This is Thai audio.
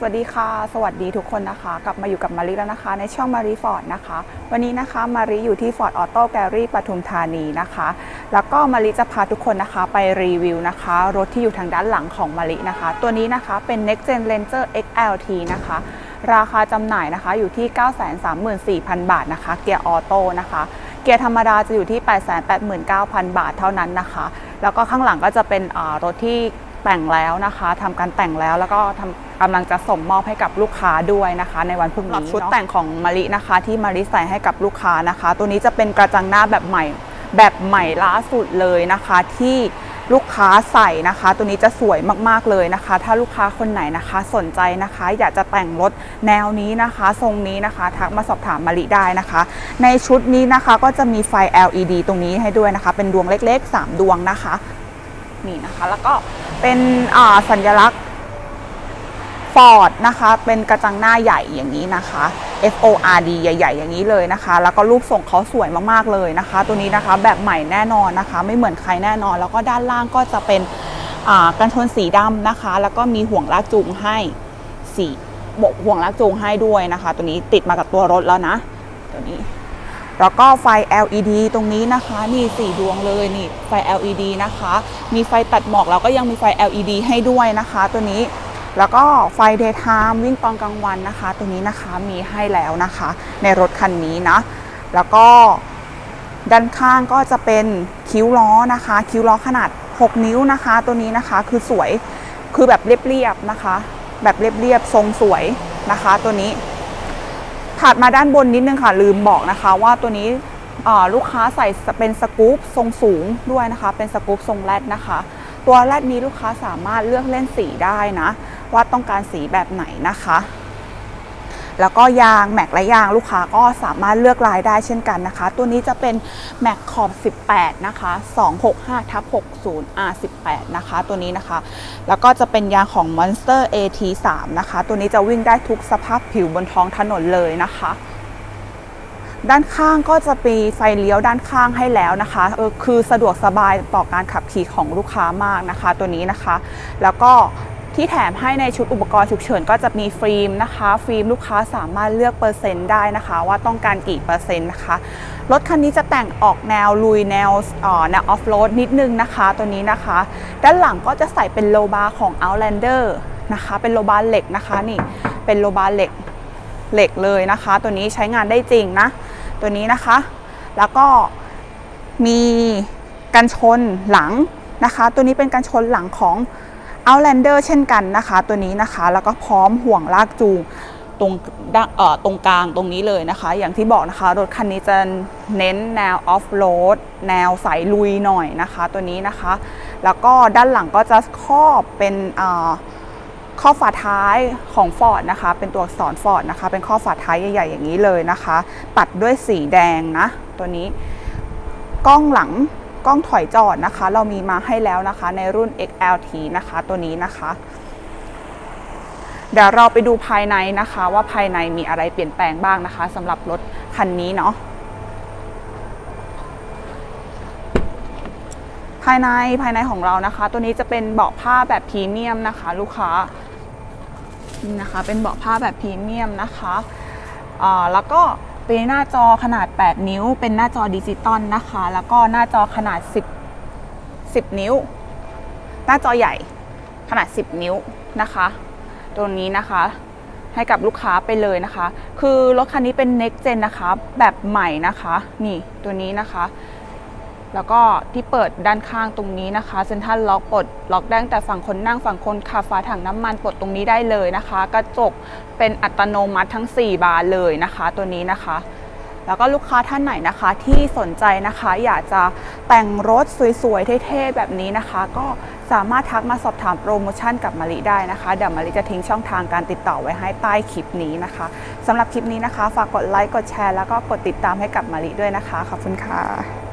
สวัสดีค่ะ สวัสดีทุกคนนะคะ กลับมาอยู่กับมารีแล้วนะคะ ในช่องมารีฟอร์ดนะคะ วันนี้นะคะมารีอยู่ที่ Ford Auto Gallery ปทุมธานีนะคะ แล้วก็มารีจะพาทุกคนนะคะไปรีวิวนะคะ รถที่อยู่ทางด้านหลังของมารีนะคะ ตัวนี้นะคะเป็น Next Gen Ranger XLT นะคะ ราคาจำหน่ายนะคะอยู่ที่ 934,000 บาทนะคะ เกียร์ออโต้นะคะ เกียร์ธรรมดาจะอยู่ที่ 889,000 บาทเท่านั้นนะคะ แล้วก็ข้างหลังก็จะเป็นรถที่ แต่งแล้วนะคะทำการแต่งแล้วแล้วก็ทำกำลังจะส่งมอบให้กับลูกค้าด้วยนะคะ ในวันพรุ่งนี้ชุดแต่งของมารินะคะ ที่มาริใส่ให้กับลูกค้านะคะ ตัวนี้จะเป็นกระจังหน้าแบบใหม่แบบใหม่ล่าสุดเลยนะคะ ที่ลูกค้าใส่นะคะ ตัวนี้จะสวยมากๆเลยนะคะ ถ้าลูกค้าคนไหนนะคะสนใจนะคะ อยากจะแต่งรถแนวนี้นะคะ ทรงนี้นะคะ ทักมาสอบถามมาริได้นะคะ ในชุดนี้นะคะก็จะมีไฟ LED ตรงนี้ให้ด้วยนะคะ เป็นดวงเล็กๆ 3 ดวงนะคะ นี่นะคะ แล้วก็เป็นอ่าสัญลักษณ์ Ford นะคะ เป็นกระจังหน้าใหญ่อย่างนี้นะคะ F O R D ใหญ่ๆ อย่างนี้เลยนะคะ แล้วก็รูปทรงเขาสวยมากๆเลยนะคะ ตัวนี้นะคะแบบใหม่แน่นอนนะคะ ไม่เหมือนใครแน่นอน แล้วก็ด้านล่างก็จะเป็นอ่ากันชนสีดำนะคะ แล้วก็มีห่วงลากจูงให้สีบกห่วงลากจูงให้ด้วยนะคะ ตัวนี้ติดมากับตัวรถแล้วนะ ตัวนี้ แล้วก็ไฟ LED ตรงนี้นะคะนี่4ดวงเลยนี่ไฟ LED นะคะ มีไฟตัดหมอกแล้วก็ยังมีไฟ LED ให้ด้วยนะคะ ตัวนี้แล้วก็ไฟ daytime วิ่งตอนกลางวันนะคะ ตัวนี้นะคะมีให้แล้วนะคะ ในรถคันนี้นะแล้วก็ด้านข้างก็จะเป็นคิ้วล้อนะคะ คิ้วล้อขนาด 6 นิ้วนะคะ ตัวนี้นะคะคือสวยคือแบบเรียบๆนะคะ แบบเรียบๆทรงสวยนะคะ ตัวนี้ ถัดมาด้านบนนิดนึงค่ะ ลืมบอกนะคะว่าตัวนี้ลูกค้าใส่เป็นสกู๊ปทรงสูงด้วยนะคะ เป็นสกู๊ปทรงแรดนะคะ ตัวแรดนี้ลูกค้าสามารถเลือกเล่นสีได้นะ ว่าต้องการสีแบบไหนนะคะ แล้วก็ยางแม็กและยางลูกค้าก็สามารถเลือกลายได้เช่นกันนะคะ ตัวนี้จะเป็นแม็กขอบ 18 นะคะ 265ทับ60 R18 นะคะ ตัวนี้นะคะ แล้วก็จะเป็นยางของ Monster AT3 นะคะ ตัวนี้จะวิ่งได้ทุกสภาพผิวบนท้องถนนเลยนะคะด้านข้างก็จะมีไฟเลี้ยวด้านข้างให้แล้วนะคะเออคือสะดวกสบายต่อการขับขี่ของลูกค้ามากนะคะ ตัวนี้นะคะ แล้วก็ ที่แถมให้ในชุดอุปกรณ์ฉุกเฉินก็จะมีฟิล์มนะคะ ฟิล์มลูกค้าสามารถเลือกเปอร์เซ็นต์ได้นะคะ ว่าต้องการกี่เปอร์เซ็นต์นะคะรถคันนี้จะแต่งออกแนวลุยแนวเอ่อแนวออฟโรดนิดนึงนะคะ ตัวนี้นะคะ ด้านหลังก็จะใส่เป็นโลบาร์ของ Outlander นะคะ เป็นโลบาร์เหล็กนะคะนี่เป็นโลบาร์เหล็กเหล็กเลยนะคะ ตัวนี้ใช้งานได้จริงนะ ตัวนี้นะคะ แล้วก็มีกันชนหลังนะคะ ตัวนี้เป็นกันชนหลังของ Outlander เช่นกันนะคะ ตัวนี้นะคะ แล้วก็พร้อมห่วงลากจูงตรงด้านเอ่อตรงกลางตรงนี้เลยนะคะ อย่างที่บอกนะคะ รถคันนี้จะเน้นแนวออฟโรดแนวสายลุยหน่อยนะคะ ตัวนี้นะคะ แล้วก็ด้านหลังก็จะครอบเป็นอ่าข้อฝาท้ายของ Ford นะคะ เป็นตัวอักษร Ford นะคะ เป็นข้อฝาท้ายใหญ่ๆอย่างนี้เลยนะคะ ตัดด้วยสีแดงนะ ตัวนี้ กล้องหลัง กล้องถอยจอดนะคะ เรามีมาให้แล้วนะคะ ในรุ่น XLT นะคะ ตัวนี้นะคะ เดี๋ยวเราไปดูภายในนะคะ ว่าภายในมีอะไรเปลี่ยนแปลงบ้างนะคะสำหรับรถคันนี้เนาะภายในภายในของเรานะคะ ตัวนี้จะเป็นเบาะผ้าแบบพรีเมียมนะคะ ลูกค้านี่นะคะ เป็นเบาะผ้าแบบพรีเมียมนะคะแล้วก็ เป็นหน้าจอขนาด 8 นิ้ว เป็นหน้าจอดิจิตอลนะคะ แล้วก็หน้าจอขนาด 10 10 นิ้ว หน้าจอใหญ่ขนาด 10 นิ้วนะคะ ตัวนี้นะคะให้กับลูกค้าไปเลยนะคะ คือรถคันนี้เป็น next gen นะคะ แบบใหม่นะคะ นี่ตัวนี้นะคะ แล้วก็ที่เปิดด้านข้างตรงนี้นะคะเซ็นทรัลล็อกปลดล็อกได้ตั้งแต่ฝั่งคนนั่งฝั่งคนขับฝาถังน้ำมันปลดตรงนี้ได้เลยนะคะ กระจกเป็นอัตโนมัติทั้ง 4 บานเลยนะคะ ตัวนี้นะคะ แล้วก็ลูกค้าท่านไหนนะคะที่สนใจนะคะ อยากจะแต่งรถสวยๆเท่ๆแบบนี้นะคะ ก็สามารถทักมาสอบถามโปรโมชั่นกับมาริได้นะคะ เดี๋ยวมาริจะทิ้งช่องทางการติดต่อไว้ให้ใต้คลิปนี้นะคะสำหรับคลิปนี้นะคะ ฝากกดไลค์กดแชร์แล้วก็กดติดตามให้กับมาริด้วยนะคะขอบคุณค่ะ